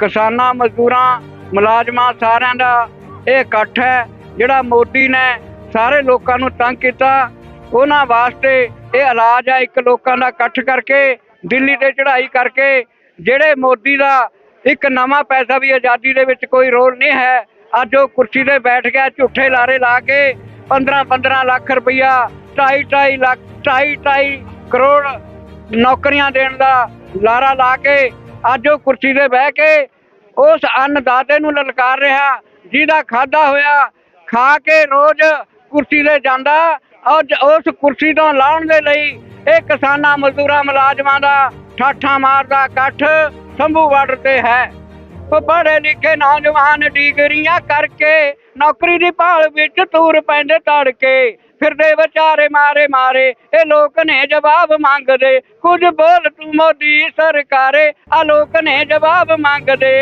ਕਿਸਾਨਾਂ, ਮਜ਼ਦੂਰਾਂ, ਮੁਲਾਜ਼ਮਾਂ ਸਾਰਿਆਂ ਦਾ ਇਹ ਇਕੱਠ ਹੈ, ਜਿਹੜਾ ਮੋਦੀ ਨੇ ਸਾਰੇ ਲੋਕਾਂ ਨੂੰ ਤੰਗ ਕੀਤਾ। ਉਹਨਾਂ ਵਾਸਤੇ ਇਹ ਇਲਾਜ ਹੈ, ਇੱਕ ਲੋਕਾਂ ਦਾ ਇਕੱਠ ਕਰਕੇ, ਦਿੱਲੀ ਤੇ ਚੜ੍ਹਾਈ ਕਰਕੇ, ਜਿਹੜੇ ਮੋਦੀ ਦਾ ਇੱਕ ਨਵਾਂ ਪੈਸਾ ਵੀ ਆਜ਼ਾਦੀ ਦੇ ਵਿੱਚ ਕੋਈ ਰੋਲ ਨਹੀਂ ਹੈ, ਅੱਜ ਉਹ ਕੁਰਸੀ ਤੇ ਬੈਠ ਗਿਆ ਝੂਠੇ ਲਾਰੇ ਲਾ ਕੇ 15 15 ਲੱਖ ਰੁਪਈਆ 2.5 2.5 ਲੱਖ 2.5 2.5 ਕਰੋੜ ਨੌਕਰੀਆਂ ਦੇਣ ਦਾ ਲਾਰਾ ਲਾ ਕੇ ਅੱਜ ਉਹ ਕੁਰਸੀ ਤੇ ਬਹਿ ਕੇ ਉਸ ਅੰਨਦਾਤੇ ਨੂੰ ਲਲਕਾਰ ਰਿਹਾ, ਜਿਹਦਾ ਖਾਦਾ ਹੋਇਆ, ਖਾ ਕੇ ਰੋਜ਼ ਕੁਰਸੀ ਤੇ ਜਾਂਦਾ, ਅੱਜ ਉਸ ਕੁਰਸੀ ਤੋਂ ਲਾਉਣ ਦੇ ਲਈ ਇਹ ਕਿਸਾਨਾਂ ਮਜ਼ਦੂਰਾਂ ਮੁਲਾਜ਼ਮਾਂ ਦਾ ਠਾਠਾ ਮਾਰਦਾ ਇਕੱਠ ਸੰਭੂ ਬਾਰਡਰ ਤੇ ਹੈ। ਉਹ ਪੜ੍ਹੇ ਲਿਖੇ ਨੌਜਵਾਨ ਡਿਗਰੀਆਂ ਕਰਕੇ ਨੌਕਰੀ ਦੀ ਭਾਲ ਵਿੱਚ ਤੂਰ ਪੈਂਦੇ ਤੜਕੇ। ਫਿਰਦੇ ਵਿਚਾਰੇ ਮਾਰੇ ਮਾਰੇ, ਇਹ ਲੋਕ ਨੇ ਜਵਾਬ ਮੰਗਦੇ। ਕੁਝ ਬੋਲ ਤੂੰ ਮੋਦੀ ਸਰਕਾਰੇ ਆ ਲੋਕ ਨੇ ਜਵਾਬ ਮੰਗਦੇ।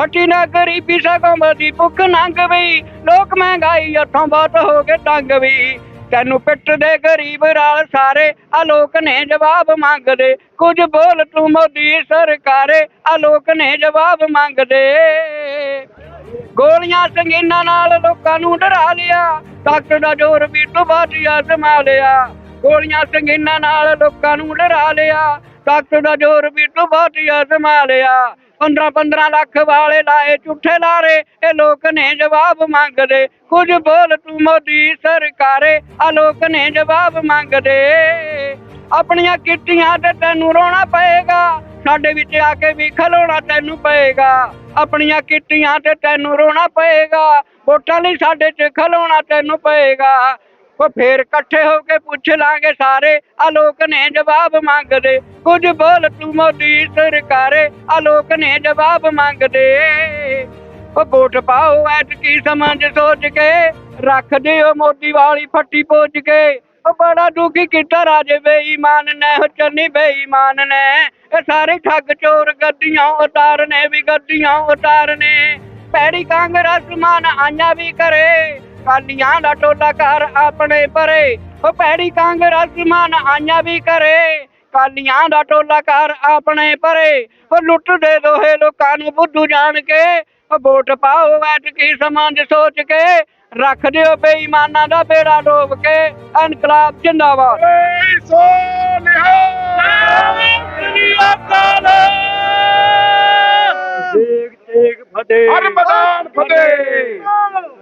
ਹਟੀ ਨਾ ਗਰੀਬੀ ਸਗੋਂ ਮਦੀ, ਭੁੱਖ ਨੰਗ ਵੀ। ਲੋਕ ਮਹਿੰਗਾਈ ਹੱਥੋਂ ਬਹੁਤ ਹੋ ਗਏ ਤੰਗ ਵੀ। ਤੈਨੂੰ ਪਿੱਟ ਗਰੀਬ ਰਾਲ ਸਾਰੇ। ਆ ਲੋਕ ਨੇ ਜਵਾਬ ਮੰਗਦੇ, ਕੁਝ ਬੋਲ ਤੂੰ ਮੋਦੀ ਸਰਕਾਰੇ। ਆ ਲੋਕ ਨੇ ਜਵਾਬ ਮੰਗਦੇ। ਗੋਲੀਆਂ ਸੰਗੀਨਾਂ ਨਾਲ ਲੋਕਾਂ ਨੂੰ ਡਰਾ ਲਿਆ। ਤਖ਼ਤ ਦਾ ਜ਼ੋਰ ਵੀ ਤੋਂ ਬਾਟਿਆ ਸਮਾ ਲਿਆ। ਗੋਲੀਆਂ ਸੰਗੀਨਾਂ ਨਾਲ ਲੋਕਾਂ ਨੂੰ ਡਰਾ ਲਿਆ। ਤਖ਼ਤ ਦਾ ਜ਼ੋਰ ਵੀ ਤੋਂ ਬਾਟਿਆ ਲਿਆ। 15 15 ਲੱਖ ਵਾਲੇ ਲਾਏ ਝੂਠੇ ਲਾਰੇ ਇਹ ਲੋਕ ਨੇ ਜਵਾਬ ਮੰਗਦੇ। ਕੁਝ ਬੋਲ ਤੂੰ ਮੋਦੀ ਸਰਕਾਰੇ। ਆ ਲੋਕ ਨੇ ਜਵਾਬ ਮੰਗਦੇ। ਆਪਣੀਆਂ ਕਿੱਟੀਆਂ ਤੇ ਤੈਨੂੰ ਰੋਣਾ ਪਏਗਾ। ਸਾਡੇ ਵਿੱਚ ਆ ਕੇ ਵੀ ਖਲੋਣਾ ਤੈਨੂੰ ਪਏਗਾ। ਆਪਣੀਆਂ ਕਿੱਟੀਆਂ ਤੇ ਤੈਨੂੰ ਰੋਣਾ ਪਏਗਾ। ਵੋਟਾਂ ਲਈ ਸਾਡੇ 'ਚ ਖਲੋਣਾ ਤੈਨੂੰ ਪਏਗਾ। ਉਹ ਫੇਰ ਇਕੱਠੇ ਹੋ ਕੇ ਪੁੱਛ ਲਾਂਗੇ ਸਾਰੇ। ਆ ਲੋਕ ਨੇ ਜਵਾਬ ਮੰਗਦੇ, ਕੁਝ ਬੋਲ ਤੂੰ ਮੋਦੀ ਸਰਕਾਰੇ ਆ ਲੋਕ ਨੇ ਜਵਾਬ ਮੰਗਦੇ, ਉਹ ਵੋਟ ਪਾਓ, ਐਤਕੀ ਸਮਝ ਸੋਚ ਕੇ ਰੱਖ ਦਿਓ ਮੋਦੀ ਵਾਲੀ ਫੱਟੀ ਪੋਚ ਕੇ। ਉਹ ਬੜਾ ਦੁਖੀ ਕੀਤਾ ਰਾਜੇ ਬੇਈਮਾਨ ਨੇ ਹੋ ਚੰਨੀ ਬੇਈਮਾਨ ਨੇ। ਇਹ ਸਾਰੇ ਠੱਗ ਚੋਰ ਗੱਡੀਆਂ, ਉਤਾਰਨੇ ਵੀ ਗੱਡੀਆਂ, ਉਤਾਰਨੇ। ਪੈੜੀ ਕਾਂਗਰਸ ਮਾਨ ਆਈਆਂ ਵੀ ਕਰੇ ਕਾਲੀਆਂ ਦਾ ਟੋਲਾ ਕਰ ਆਪਣੇ ਪਰੇ। ਉਹ ਪੈੜੀ ਕਾਂਗਰਸ ਮਾਨ ਆਈਆਂ ਵੀ ਕਰੇ ਕਾਲੀਆਂ ਦਾ ਟੋਲਾ ਕਰ ਆਪਣੇ ਪਰੇ। ਉਹ ਲੁੱਟ ਦੇ ਦੋਹੇ ਲੋਕਾਂ ਨੂੰ ਬੁੱਧੂ ਜਾਣ ਕੇ। ਉਹ ਵੋਟ ਪਾਓ ਐਤਕੀ ਸਮਾਜ ਸੋਚ ਕੇ। ਰੱਖ ਦਿਓ ਬੇਈਮਾਨਾਂ ਦਾ ਬੇੜਾ ਡੋਬ ਕੇ। ਇਨਕਲਾਬ ਜਿੰਦਾਬਾਦ। ਸੋ ਨਿਹਾਲ ਦੇਖ ਦੇਖ ਫਤਿਹ। ਹਰ ਮੈਦਾਨ ਫਤਿਹ।